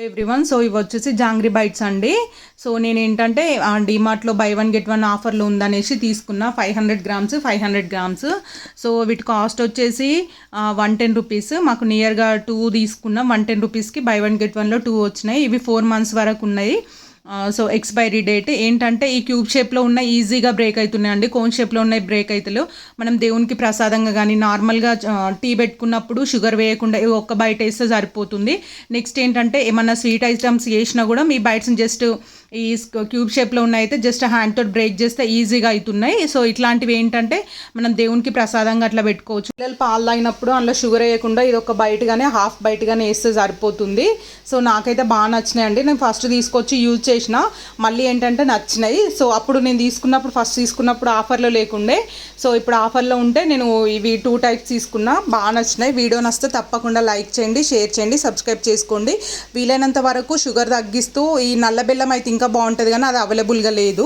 Everyone. So ఇవి వచ్చేసి jangri bytes అండి. సో నేను ఏంటంటే డిమార్ట్లో బై వన్ గెట్ వన్ ఆఫర్లో ఉందనేసి తీసుకున్న five hundred grams five hundred grams. So వీటి కాస్ట్ వచ్చేసి వన్ టెన్ రూపీస్. మాకు నియర్గా టూ తీసుకున్న. వన్ టెన్ రూపీస్కి బై వన్ గెట్ వన్లో టూ వచ్చినాయి. ఇవి ఫోర్ మంత్స్ వరకు ఉన్నాయి. సో ఎక్స్పైరీ డేట్ ఏంటంటే ఈ క్యూబ్ షేప్లో ఉన్న ఈజీగా బ్రేక్ అవుతున్నాయండి కోన్ షేప్లో ఉన్న బ్రేక్ అవుతలేవు మనం దేవునికి ప్రసాదంగా కానీ నార్మల్గా టీ పెట్టుకున్నప్పుడు షుగర్ వేయకుండా ఒక్క బయట వేస్తే సరిపోతుంది. నెక్స్ట్ ఏంటంటే ఏమన్నా స్వీట్ ఐటమ్స్ చేసినా కూడా మీ బైట్స్ని జస్ట్ ఈ క్యూబ్ షేప్లో ఉన్నాయి అయితే జస్ట్ హ్యాండ్ తోటి బ్రేక్ చేస్తే ఈజీగా అవుతున్నాయి సో ఇట్లాంటివి ఏంటంటే మనం దేవునికి ప్రసాదంగా అట్లా పెట్టుకోవచ్చు. పిల్లలు పాలు తాగినప్పుడు అందులో షుగర్ వేయకుండా ఇది ఒక బయటగానే హాఫ్ బయటగానే వేస్తే సరిపోతుంది. సో నాకైతే బాగా నచ్చినాయండి. నేను ఫస్ట్ తీసుకొచ్చి యూజ్ చేసిన మళ్ళీ ఏంటంటే నచ్చినాయి. సో అప్పుడు నేను తీసుకున్నప్పుడు ఫస్ట్ తీసుకున్నప్పుడు ఆఫర్లో లేకుండే. సో ఇప్పుడు ఆఫర్లో ఉంటే నేను ఇవి టూ టైప్స్ తీసుకున్నా. బాగా నచ్చినాయి. వీడియో నచ్చితే తప్పకుండా లైక్ చేయండి షేర్ చేయండి సబ్స్క్రైబ్ చేసుకోండి. వీలైనంత వరకు షుగర్ తగ్గిస్తూ ఈ నల్ల బెల్లం అయితే ఇంకా బాగుంటుంది కానీ అది అవైలబుల్గా లేదు.